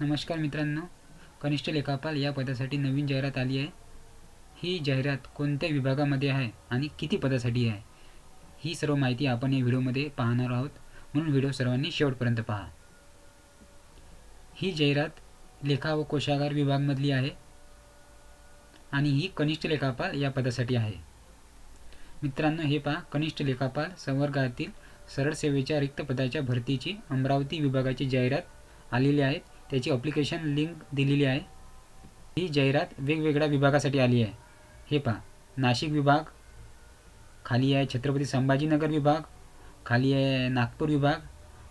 नमस्कार मित्रांनो कनिष्ठ लेखापाल या पदासाठी नवीन जाहिरात आली आहे. ही जाहिरात कोणत्या विभागामध्ये आहे आणि किती पदासाठी आहे? ही सर्व माहिती आपण या व्हिडिओमध्ये पाहणार आहोत. म्हणून व्हिडिओ सर्वांनी शेवटपर्यंत पहा. ही जाहिरात लेखा व कोशागार विभागमधली आहे आणि ही कनिष्ठ लेखापाल या पदासाठी आहे. मित्रांनो हे पहा. कनिष्ठ लेखापाल संवर्गातील सरळ सेवेच्या रिक्त पदाच्या भरतीची अमरावती विभागाची जाहिरात आलेली आहे. त्याची अप्लिकेशन लिंक दिलेली आहे. ही जाहिरात वेगवेगळ्या विभागासाठी आली आहे. हे पहा नाशिक विभाग खाली आहे छत्रपती संभाजीनगर विभाग खाली आहे नागपूर विभाग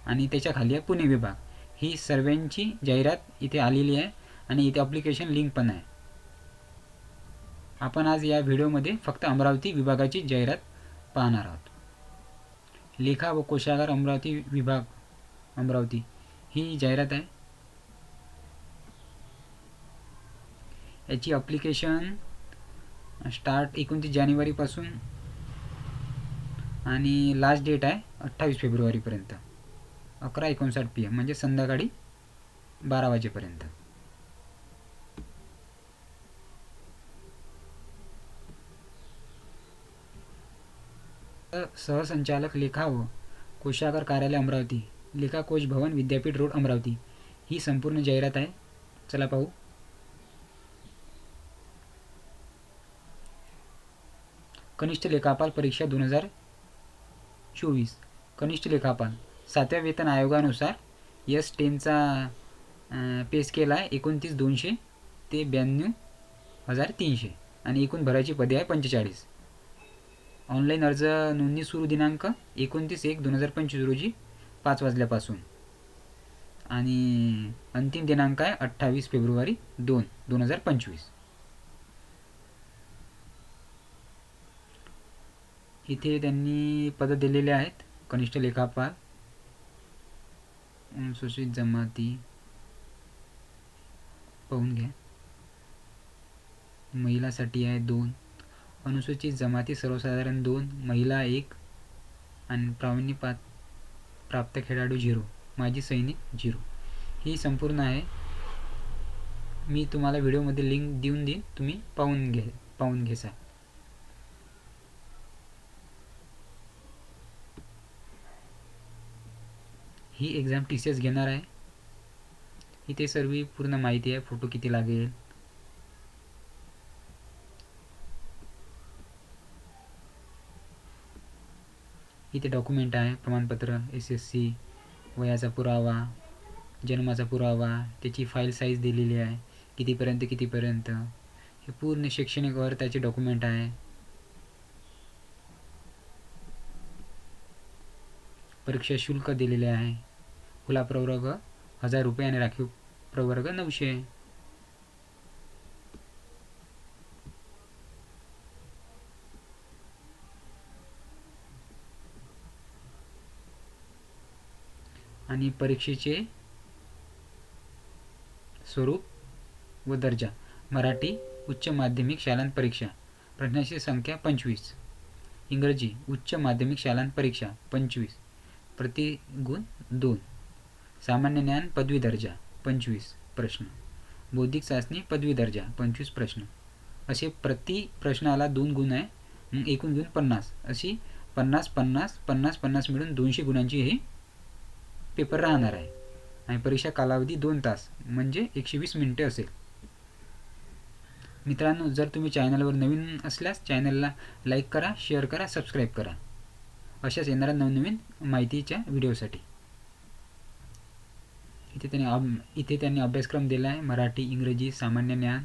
आणि त्याच्याखाली आहे पुणे विभाग. ही सर्वांची जाहिरात इथे आलेली आहे आणि इथे अप्लिकेशन लिंक पण आहे. आपण आज या व्हिडिओमध्ये फक्त अमरावती विभागाची जाहिरात पाहणार आहोत. लेखा व कोशागार अमरावती विभाग अमरावती. ही जाहिरात आहे. याची अप्लिकेशन स्टार्ट एकोणतीस जानेवारीपासून आणि लास्ट डेट आहे अठ्ठावीस फेब्रुवारीपर्यंत अकरा एकोणसाठ पी एम म्हणजे संध्याकाळी बारा वाजेपर्यंत. सहसंचालक लेखा व कोशागर कार्यालय अमरावती लेखा कोश भवन विद्यापीठ रोड अमरावती ही संपूर्ण जाहिरात आहे. चला पाहू. कनिष्ठ लेखापाल परीक्षा दोन हजार चोवीस. कनिष्ठ लेखापाल सातव्या वेतन आयोगानुसार यस टेनचा पे स्केल आहे एकोणतीस दोनशे ते ब्याण्णव हजार तीनशे आणि एकूण भरायची पदे आहे पंचेचाळीस. ऑनलाईन अर्ज नोंदणी सुरू दिनांक एकोणतीस एक दोन हजार पंचवीस रोजी पाच वाजल्यापासून. आणि अंतिम दिनांक आहे अठ्ठावीस फेब्रुवारी दोन दोन हजार पंचवीस. इथे त्यांनी पद दिलेले आहेत. कनिष्ठ लेखापाल अनुसूचित जमाती पाहून घ्या. महिलासाठी आहे दोन. अनुसूचित जमाती सर्वसाधारण दोन महिला एक आणि प्रावीण्य पा प्राप्त खेळाडू झिरो. माजी सैनिक झिरो. ही संपूर्ण आहे. मी तुम्हाला व्हिडिओमध्ये लिंक देऊन देईन. तुम्ही पाहून घे पाहून घेसा ही एक्झाम टी सी एस घेणार आहे. इथे सर्व पूर्ण माहिती आहे. फोटो किती लागेल? इथे डॉक्युमेंट आहे. प्रमाणपत्र एस एस सी वयाचा पुरावा जन्माचा पुरावा त्याची फाईल साईज दिलेली आहे. कितीपर्यंत कितीपर्यंत? हे पूर्ण शैक्षणिक वर त्याचे डॉक्युमेंट आहे. परीक्षा शुल्क दिलेले आहे. खुला प्रवर्ग हजार रुपये आणि राखीव प्रवर्ग नऊशे. आणि परीक्षेचे स्वरूप व दर्जा. मराठी उच्च माध्यमिक शालांत परीक्षा प्रश्नाची संख्या पंचवीस. इंग्रजी उच्च माध्यमिक शालांत परीक्षा पंचवीस. प्रतिगुण दोन. सामान्य ज्ञान पदवी दर्जा पंचवीस प्रश्न. बौद्धिक चाचणी पदवी दर्जा पंचवीस प्रश्न. असे प्रति प्रश्नाला दोन गुण आहे. मग एकूण गुण पन्नास. अशी पन्नास पन्नास पन्नास पन्नास मिळून दोनशे गुणांची हे पेपर राहणार आहे. आणि परीक्षा कालावधी दोन तास म्हणजे एकशे वीस मिनिटे असेल. मित्रांनो जर तुम्ही चॅनलवर नवीन असल्यास चॅनलला लाईक करा शेअर करा सबस्क्राईब करा. अशाच येणाऱ्या नवनवीन माहितीच्या व्हिडिओसाठी. इथे त्यांनी अब इथे त्यांनी अभ्यासक्रम दिला आहे मराठी इंग्रजी सामान्य ज्ञान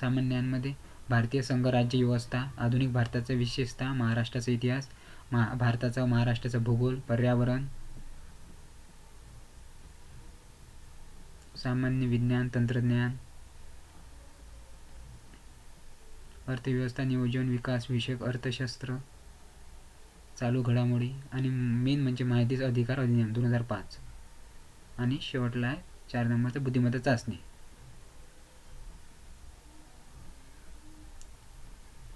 सामान्य ज्ञानमध्ये. भारतीय संघराज्य व्यवस्था आधुनिक भारताचा विशेषता महाराष्ट्राचा इतिहास महा भारताचा महाराष्ट्राचा भूगोल पर्यावरण सामान्य विज्ञान तंत्रज्ञान अर्थव्यवस्था नियोजन विकास विषयक अर्थशास्त्र चालू घडामोडी आणि मेन म्हणजे माहितीचा अधिकार अधिनियम दोन हजार पाच. आणि शेवटला आहे चार नंबरचं बुद्धिमत्ता चाचणी.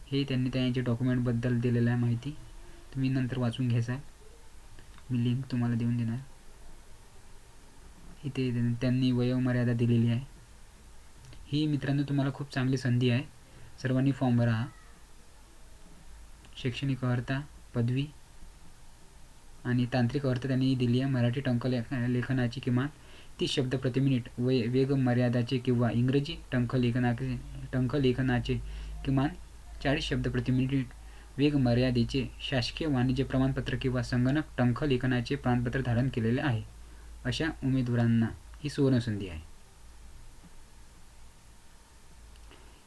हे त्यांनी त्यांच्या डॉक्युमेंटबद्दल दिलेलं आहे माहिती. तुम्ही नंतर वाचून घ्यायचा मी लिंक तुम्हाला देऊन देणार. इथे त्यांनी वयोमर्यादा दिलेली आहे. ही मित्रांनो तुम्हाला खूप चांगली संधी आहे. सर्वांनी फॉर्म भरा. शैक्षणिक अर्हता पदवी आणि तांत्रिक अर्थ त्यांनी दिली आहे. मराठी टंक लेखनाची किमान तीस शब्द प्रति मिनिट. वे वेग मर्यादाचे किंवा इंग्रजी टंकलेखनाचे टंकलेखनाचे किमान चाळीस शब्द प्रति मिनिट. वेग मर्यादेचे शासकीय वाणिज्य प्रमाणपत्र किंवा संगणक टंकलेखनाचे प्रमाणपत्र धारण केलेले आहे. अशा उमेदवारांना ही सुवर्णसंधी आहे.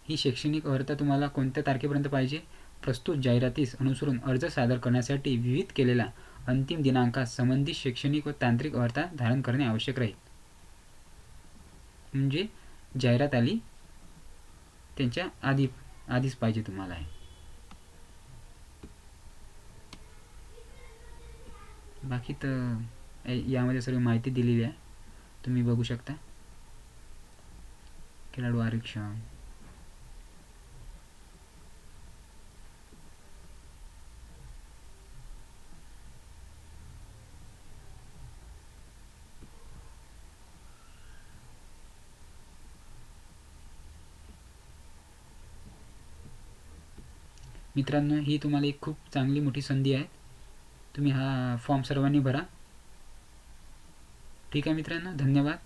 ही शैक्षणिक अर्हता तुम्हाला कोणत्या तारखेपर्यंत पाहिजे? प्रस्तुत जाहिरातीस अनुसरून अर्ज सादर करण्यासाठी विविध केलेला अंतिम दिनांकात संबंधित शैक्षणिक व तांत्रिक वार्ता धारण करणे आवश्यक राहील. म्हणजे जाहिरात आली त्यांच्या आधी आधीच पाहिजे तुम्हाला आहे. बाकी तर यामध्ये सर्व माहिती दिलेली आहे. तुम्ही बघू शकता. खेळाडू आरक्षण. मित्रांनो ही तुम्हाला एक खूप चांगली मोठी संधी आहे. तुम्ही हा फॉर्म सर्वांनी भरा. ठीक आहे मित्रांनो धन्यवाद.